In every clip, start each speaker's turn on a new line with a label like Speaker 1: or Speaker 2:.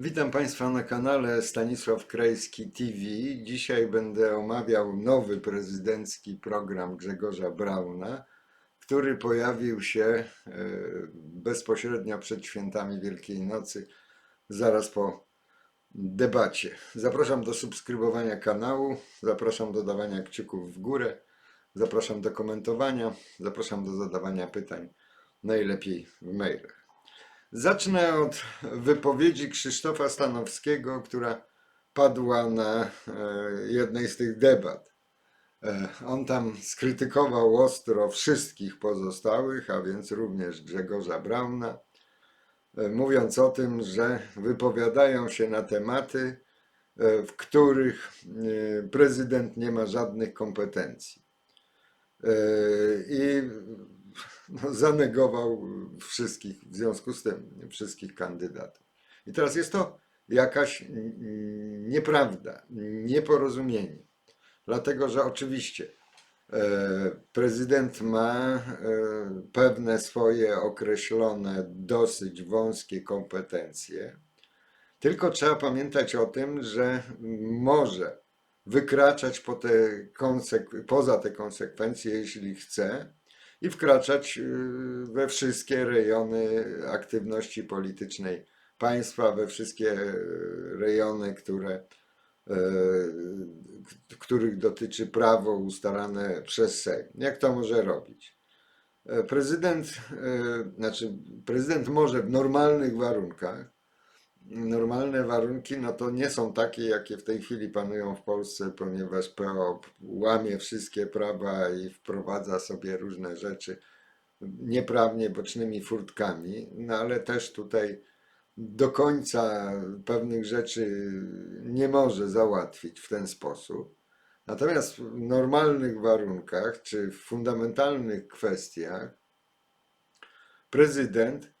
Speaker 1: Witam Państwa na kanale Stanisław Krajski TV. Dzisiaj będę omawiał nowy prezydencki program Grzegorza Brauna, który pojawił się e, bezpośrednio przed świętami Wielkiej Nocy, zaraz po debacie. Zapraszam do subskrybowania kanału, zapraszam do dawania kciuków w górę, zapraszam do komentowania, zapraszam do zadawania pytań, najlepiej w mailach. Zacznę od wypowiedzi Krzysztofa Stanowskiego, która padła na e, jednej z tych debat. E, On tam skrytykował ostro wszystkich pozostałych, a więc również Grzegorza Brauna, e, mówiąc o tym, że wypowiadają się na tematy, w których prezydent nie ma żadnych kompetencji. I no, zanegował wszystkich, w związku z tym wszystkich kandydatów. I teraz jest to jakaś mm, nieprawda, nieporozumienie. Dlatego, że oczywiście e, prezydent ma e, pewne swoje określone, dosyć wąskie kompetencje, tylko trzeba pamiętać o tym, że może wykraczać po te poza te konsekwencje, jeśli chce, i wkraczać y, we wszystkie rejony aktywności politycznej państwa, we wszystkie rejony, które, k- których dotyczy prawo ustalane przez Sejm. Jak to może robić? E, Prezydent, e, znaczy prezydent może w normalnych warunkach, normalne warunki, no to nie są takie, jakie w tej chwili panują w Polsce, ponieważ PO łamie wszystkie prawa i wprowadza sobie różne rzeczy nieprawnie bocznymi furtkami, no ale też tutaj do końca pewnych rzeczy nie może załatwić w ten sposób. Natomiast w normalnych warunkach czy w fundamentalnych kwestiach prezydent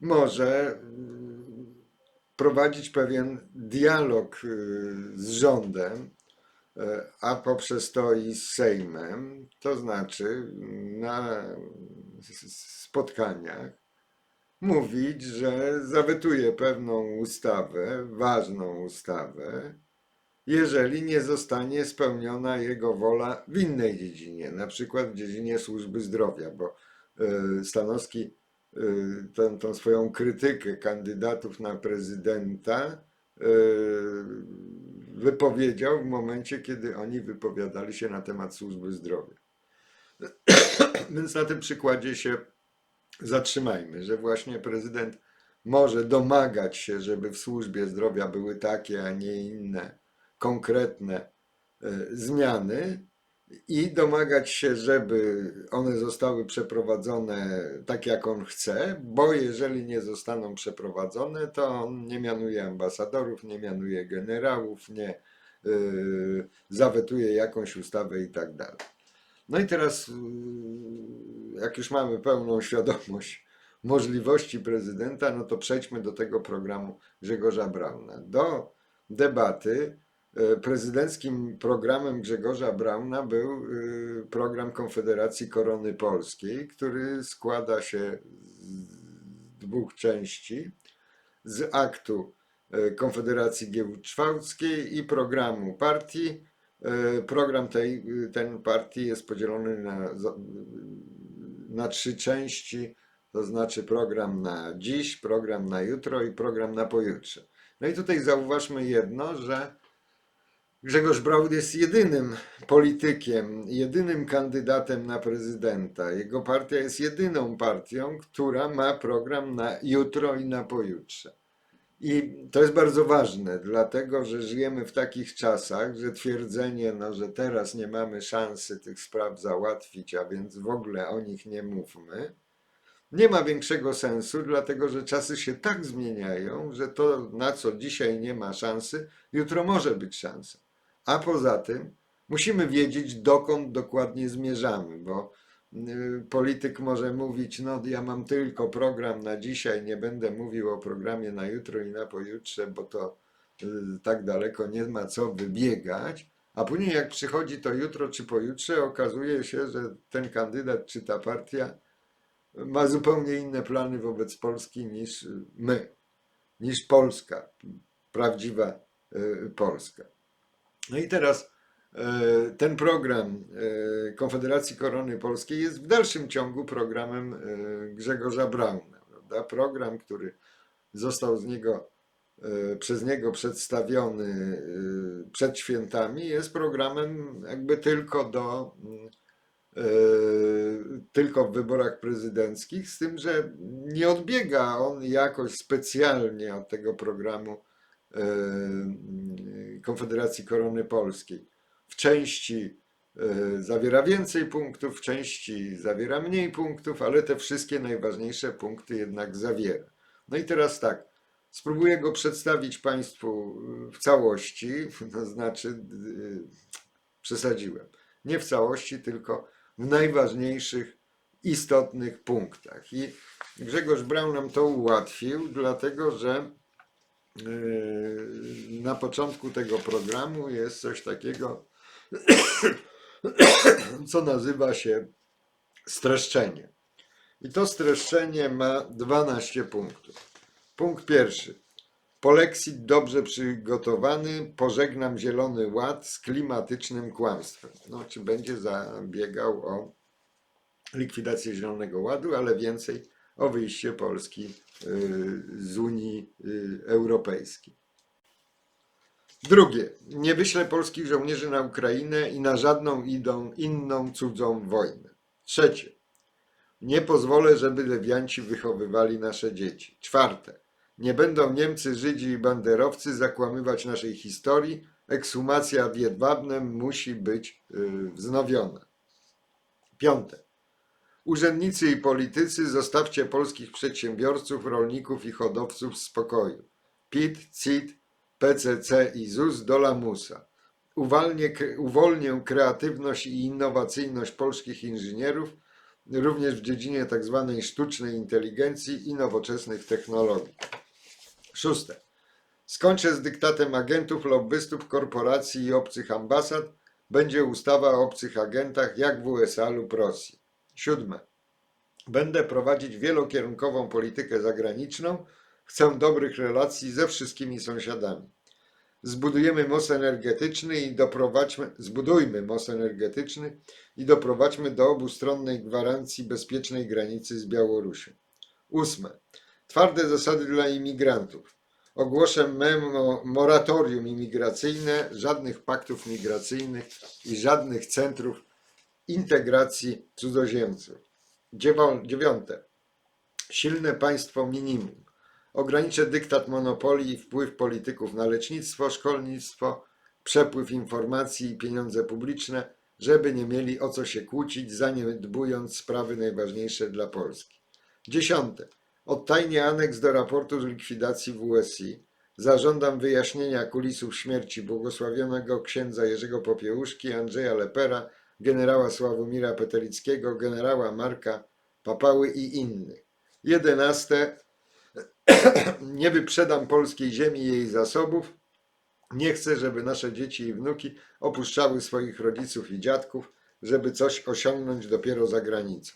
Speaker 1: może prowadzić pewien dialog y, z rządem, e, a poprzez to i z Sejmem, to znaczy na spotkaniach mówić, że zawetuje pewną ustawę, ważną ustawę, jeżeli nie zostanie spełniona jego wola w innej dziedzinie, na przykład w dziedzinie służby zdrowia, bo e, Stanowski tę, tą swoją krytykę kandydatów na prezydenta e, wypowiedział w momencie, kiedy oni wypowiadali się na temat służby zdrowia. Więc na tym przykładzie się zatrzymajmy, że właśnie prezydent może domagać się, żeby w służbie zdrowia były takie, a nie inne konkretne e, zmiany i domagać się, żeby one zostały przeprowadzone tak, jak on chce, bo jeżeli nie zostaną przeprowadzone, to on nie mianuje ambasadorów, nie mianuje generałów, nie yy, zawetuje jakąś ustawę i tak dalej. No i teraz, yy, jak już mamy pełną świadomość możliwości prezydenta, no to przejdźmy do tego programu Grzegorza Brauna. Do debaty prezydenckim programem Grzegorza Brauna był e, program Konfederacji Korony Polskiej, który składa się z dwóch części. Z aktu e, Konfederacji Giełd-Szwałckiej i programu partii. E, Program tej, ten partii jest podzielony na, na trzy części, to znaczy program na dziś, program na jutro i program na pojutrze. No i tutaj zauważmy jedno, że Grzegorz Braun jest jedynym politykiem, jedynym kandydatem na prezydenta. Jego partia jest jedyną partią, która ma program na jutro i na pojutrze. I to jest bardzo ważne, dlatego że żyjemy w takich czasach, że twierdzenie, no, że teraz nie mamy szansy tych spraw załatwić, a więc w ogóle o nich nie mówmy, nie ma większego sensu, dlatego że czasy się tak zmieniają, że to, na co dzisiaj nie ma szansy, jutro może być szansa. A poza tym musimy wiedzieć, dokąd dokładnie zmierzamy, bo y, polityk może mówić, no ja mam tylko program na dzisiaj, nie będę mówił o programie na jutro i na pojutrze, bo to y, tak daleko nie ma co wybiegać, a później jak przychodzi to jutro czy pojutrze, okazuje się, że ten kandydat czy ta partia ma zupełnie inne plany wobec Polski niż my. Niż Polska, prawdziwa e, Polska. No i teraz e, ten program e, Konfederacji Korony Polskiej jest w dalszym ciągu programem e, Grzegorza Brauna. Prawda? Program, który został z niego, przez niego przedstawiony przed świętami, jest programem jakby tylko do tylko w wyborach prezydenckich, z tym, że nie odbiega on jakoś specjalnie od tego programu Konfederacji Korony Polskiej. W części e, zawiera więcej punktów, w części zawiera mniej punktów, ale te wszystkie najważniejsze punkty jednak zawiera. No i teraz tak, spróbuję go przedstawić Państwu w całości, to znaczy yy, przesadziłem. Nie w całości, tylko w najważniejszych, istotnych punktach. I Grzegorz Braun nam to ułatwił, dlatego że na początku tego programu jest coś takiego, co nazywa się streszczenie. I to streszczenie ma 12 punktów. Punkt pierwszy. Polexit dobrze przygotowany, pożegnam Zielony Ład z klimatycznym kłamstwem. No, czy będzie zabiegał o likwidację Zielonego Ładu, ale więcej o wyjście Polski y, z Unii y, Europejskiej. Drugie. Nie wyślę polskich żołnierzy na Ukrainę i na żadną idą, inną cudzą wojnę. Trzecie. Nie pozwolę, żeby lewianci wychowywali nasze dzieci. Czwarte. Nie będą Niemcy, Żydzi i banderowcy zakłamywać naszej historii. Ekshumacja w Jedwabnem musi być yy, wznowiona. Piąte. Urzędnicy i politycy, zostawcie polskich przedsiębiorców, rolników i hodowców w spokoju. PIT, CIT, PCC i ZUS do lamusa. Uwalnię, uwolnię kreatywność i innowacyjność polskich inżynierów, również w dziedzinie tzw. sztucznej inteligencji i nowoczesnych technologii. Szóste. Skończę z dyktatem agentów, lobbystów, korporacji i obcych ambasad. Będzie ustawa o obcych agentach jak w USA lub Rosji. Siódme. Będę prowadzić wielokierunkową politykę zagraniczną. Chcę dobrych relacji ze wszystkimi sąsiadami. Zbudujemy most energetyczny i doprowadźmy, zbudujmy most energetyczny i doprowadźmy do obustronnej gwarancji bezpiecznej granicy z Białorusią. Ósme. Twarde zasady dla imigrantów. Ogłoszę memo, moratorium imigracyjne, żadnych paktów migracyjnych i żadnych centrów integracji cudzoziemców. Dziewiąte. Silne państwo minimum. Ograniczę dyktat monopolii i wpływ polityków na lecznictwo, szkolnictwo, przepływ informacji i pieniądze publiczne, żeby nie mieli o co się kłócić, zaniedbując sprawy najważniejsze dla Polski. Dziesiąte. Odtajnie aneks do raportu z likwidacji WSI. Zażądam wyjaśnienia kulisów śmierci błogosławionego księdza Jerzego Popiełuszki, Andrzeja Lepera, generała Sławomira Petelickiego, generała Marka Papały i innych. Jedenaste. Nie wyprzedam polskiej ziemi i jej zasobów. Nie chcę, żeby nasze dzieci i wnuki opuszczały swoich rodziców i dziadków, żeby coś osiągnąć dopiero za granicą.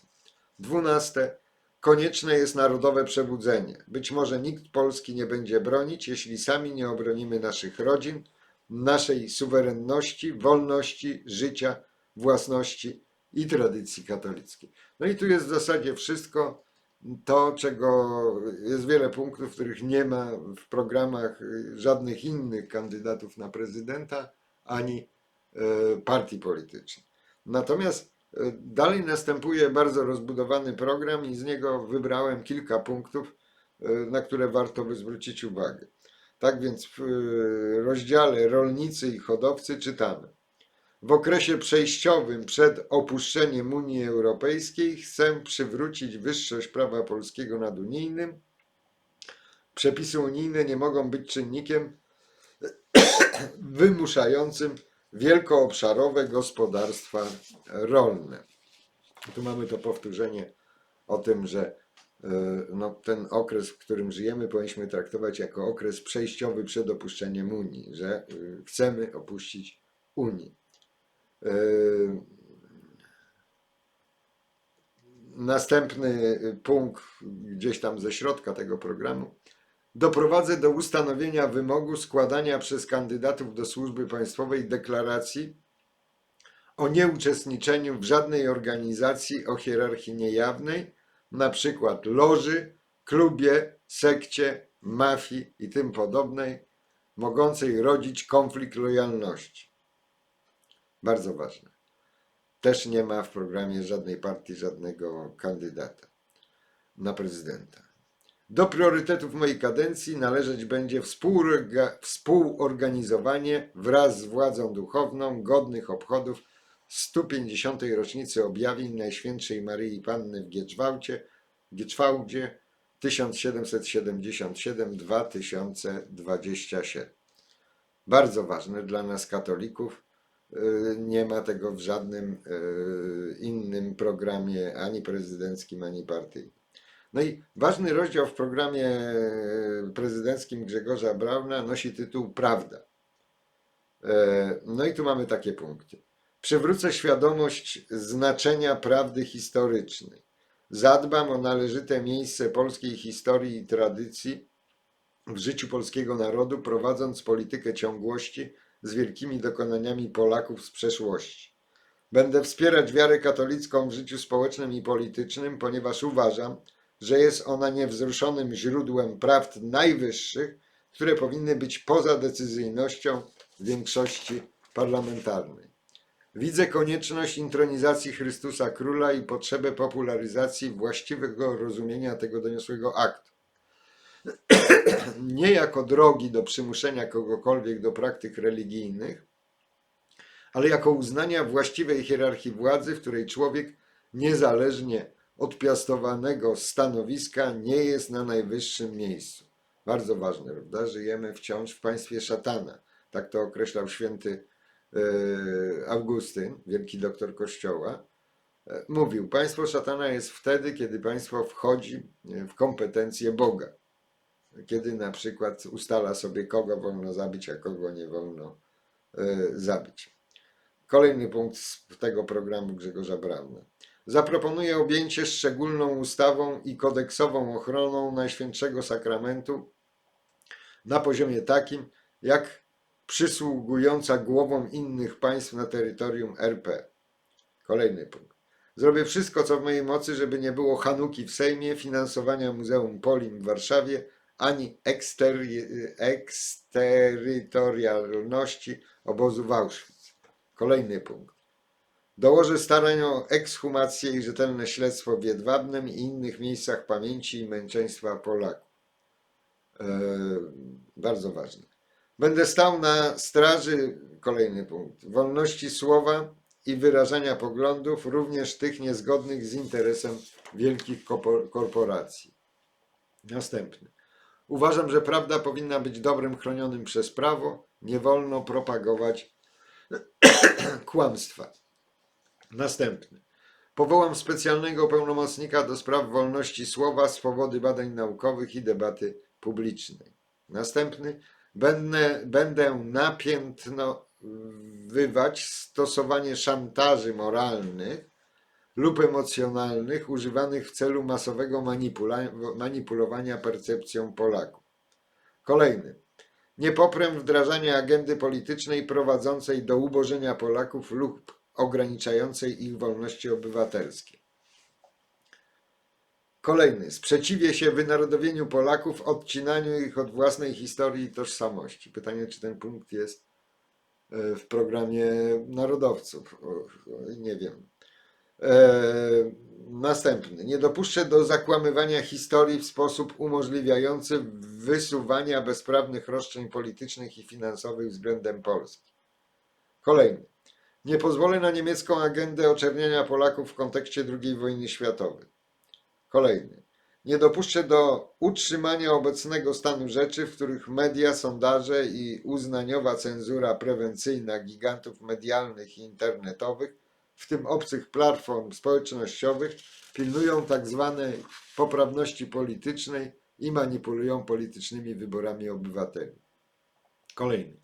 Speaker 1: Dwunaste. Konieczne jest narodowe przebudzenie. Być może nikt Polski nie będzie bronić, jeśli sami nie obronimy naszych rodzin, naszej suwerenności, wolności, życia, własności i tradycji katolickiej. No i tu jest w zasadzie wszystko to, czego jest wiele punktów, których nie ma w programach żadnych innych kandydatów na prezydenta ani e, partii politycznych. Natomiast e, dalej następuje bardzo rozbudowany program i z niego wybrałem kilka punktów, e, na które warto by zwrócić uwagę. Tak więc w rozdziale rolnicy i hodowcy czytamy. W okresie przejściowym przed opuszczeniem Unii Europejskiej chcę przywrócić wyższość prawa polskiego nad unijnym. Przepisy unijne nie mogą być czynnikiem wymuszającym wielkoobszarowe gospodarstwa rolne. Tu mamy to powtórzenie o tym, że e, no, ten okres, w którym żyjemy, powinniśmy traktować jako okres przejściowy przed opuszczeniem Unii, że e, chcemy opuścić Unię. E, Następny punkt, gdzieś tam ze środka tego programu, Doprowadzę do ustanowienia wymogu składania przez kandydatów do służby państwowej deklaracji o nieuczestniczeniu w żadnej organizacji o hierarchii niejawnej, na przykład loży, klubie, sekcie, mafii i tym podobnej, mogącej rodzić konflikt lojalności. Bardzo ważne. Też nie ma w programie żadnej partii, żadnego kandydata na prezydenta. Do priorytetów mojej kadencji należeć będzie współorga- współorganizowanie wraz z władzą duchowną godnych obchodów 150. rocznicy objawień Najświętszej Maryi Panny w Gieczwałcie, Gieczwałdzie 1777-2027. Bardzo ważne dla nas katolików. Yy, Nie ma tego w żadnym yy, innym programie, ani prezydenckim, ani partyjnym. No i ważny rozdział w programie yy, prezydenckim Grzegorza Brauna nosi tytuł Prawda. No i tu mamy takie punkty. Przywrócę świadomość znaczenia prawdy historycznej. Zadbam o należyte miejsce polskiej historii i tradycji w życiu polskiego narodu, prowadząc politykę ciągłości z wielkimi dokonaniami Polaków z przeszłości. Będę wspierać wiarę katolicką w życiu społecznym i politycznym, ponieważ uważam, że jest ona niewzruszonym źródłem prawd najwyższych, które powinny być poza decyzyjnością większości parlamentarnej. Widzę konieczność intronizacji Chrystusa Króla i potrzebę popularyzacji właściwego rozumienia tego doniosłego aktu. Nie jako drogi do przymuszenia kogokolwiek do praktyk religijnych, ale jako uznania właściwej hierarchii władzy, w której człowiek niezależnie od piastowanego stanowiska nie jest na najwyższym miejscu. Bardzo ważne, prawda? Żyjemy wciąż w państwie szatana. Tak to określał święty e, Augustyn, wielki doktor Kościoła. E, Mówił, państwo szatana jest wtedy, kiedy państwo wchodzi w kompetencje Boga. Kiedy na przykład ustala sobie, kogo wolno zabić, a kogo nie wolno e, zabić. Kolejny punkt z tego programu Grzegorza Brauna. Zaproponuję objęcie szczególną ustawą i kodeksową ochroną Najświętszego Sakramentu na poziomie takim, jak przysługująca głowom innych państw na terytorium RP. Kolejny punkt. Zrobię wszystko, co w mojej mocy, żeby nie było Hanuki w Sejmie, finansowania Muzeum Polim w Warszawie, ani eksteri- eksterytorialności obozu w Auschwitz. Kolejny punkt. Dołożę starań o ekshumację i rzetelne śledztwo w Jedwabnem i innych miejscach pamięci i męczeństwa Polaków. E, bardzo ważne. Będę stał na straży, kolejny punkt, wolności słowa i wyrażania poglądów, również tych niezgodnych z interesem wielkich korporacji. Następny. Uważam, że prawda powinna być dobrem chronionym przez prawo. Nie wolno propagować kłamstwa. Następny. Powołam specjalnego pełnomocnika do spraw wolności słowa, swobody badań naukowych i debaty publicznej. Następny. Będę, będę napiętnowywać stosowanie szantaży moralnych lub emocjonalnych używanych w celu masowego manipulowania percepcją Polaków. Kolejny. Nie poprę wdrażania agendy politycznej prowadzącej do ubożenia Polaków lub ograniczającej ich wolności obywatelskie. Kolejny. Sprzeciwię się wynarodowieniu Polaków, odcinaniu ich od własnej historii i tożsamości. Pytanie, czy ten punkt jest e, w programie narodowców. Nie wiem. E, następny. Nie dopuszczę do zakłamywania historii w sposób umożliwiający wysuwania bezprawnych roszczeń politycznych i finansowych względem Polski. Kolejny. Nie pozwolę na niemiecką agendę oczerniania Polaków w kontekście II wojny światowej. Kolejny. Nie dopuszczę do utrzymania obecnego stanu rzeczy, w których media, sondaże i uznaniowa cenzura prewencyjna gigantów medialnych i internetowych, w tym obcych platform społecznościowych, pilnują tak zwanej poprawności politycznej i manipulują politycznymi wyborami obywateli. Kolejny.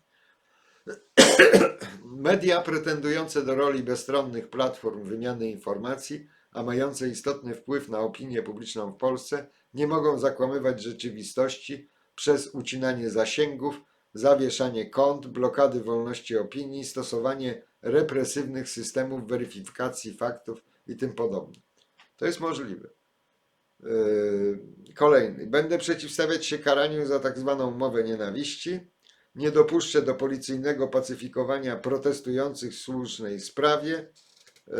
Speaker 1: Media pretendujące do roli bezstronnych platform wymiany informacji, a mające istotny wpływ na opinię publiczną w Polsce, nie mogą zakłamywać rzeczywistości, przez ucinanie zasięgów, zawieszanie kont, blokady wolności opinii, stosowanie represywnych systemów weryfikacji faktów i tym podobne. To jest możliwe. Yy, Kolejny. Będę przeciwstawiać się karaniu za tak zwaną mowę nienawiści. Nie dopuszczę do policyjnego pacyfikowania protestujących w słusznej sprawie. Yy,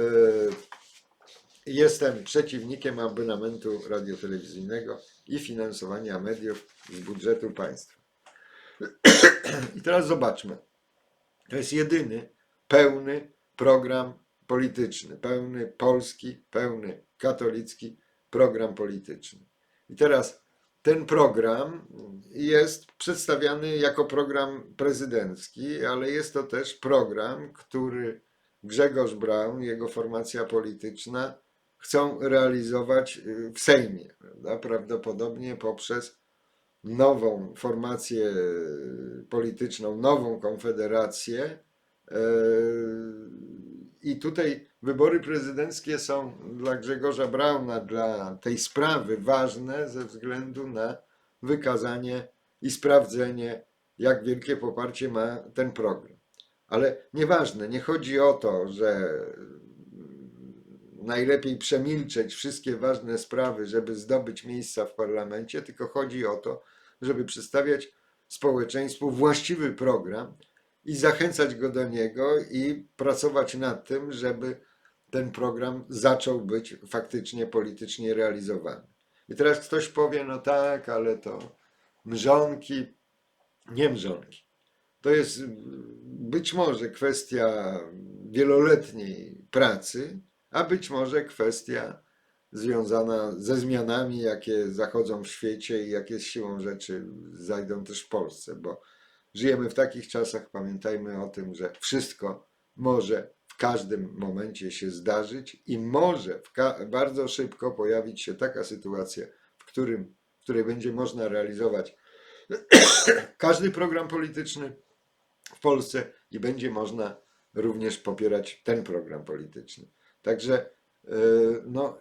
Speaker 1: Jestem przeciwnikiem abonamentu radiotelewizyjnego i finansowania mediów z budżetu państwa. I teraz zobaczmy. To jest jedyny pełny program polityczny, pełny polski, pełny katolicki program polityczny. I teraz ten program jest przedstawiany jako program prezydencki, ale jest to też program, który Grzegorz Braun, jego formacja polityczna chcą realizować y, w Sejmie, prawda? prawdopodobnie poprzez nową formację polityczną, nową konfederację. Yy, I tutaj wybory prezydenckie są dla Grzegorza Brauna, dla tej sprawy ważne ze względu na wykazanie i sprawdzenie, jak wielkie poparcie ma ten program. Ale nieważne, nie chodzi o to, że najlepiej przemilczeć wszystkie ważne sprawy, żeby zdobyć miejsca w parlamencie, tylko chodzi o to, żeby przedstawiać społeczeństwu właściwy program i zachęcać go do niego i pracować nad tym, żeby ten program zaczął być faktycznie politycznie realizowany. I teraz ktoś powie, no tak, ale to mrzonki, nie mrzonki. To jest być może kwestia wieloletniej pracy, a być może kwestia związana ze zmianami, jakie zachodzą w świecie i jakie z siłą rzeczy zajdą też w Polsce, bo żyjemy w takich czasach, pamiętajmy o tym, że wszystko może w każdym momencie się zdarzyć i może bardzo szybko pojawić się taka sytuacja, w, którym, w której będzie można realizować każdy program polityczny w Polsce i będzie można również popierać ten program polityczny. Także, yy, no,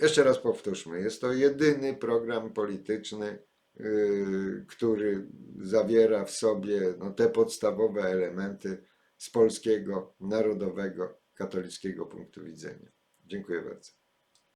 Speaker 1: jeszcze raz powtórzmy, jest to jedyny program polityczny, yy, który zawiera w sobie no, te podstawowe elementy z polskiego, narodowego, katolickiego punktu widzenia. Dziękuję bardzo.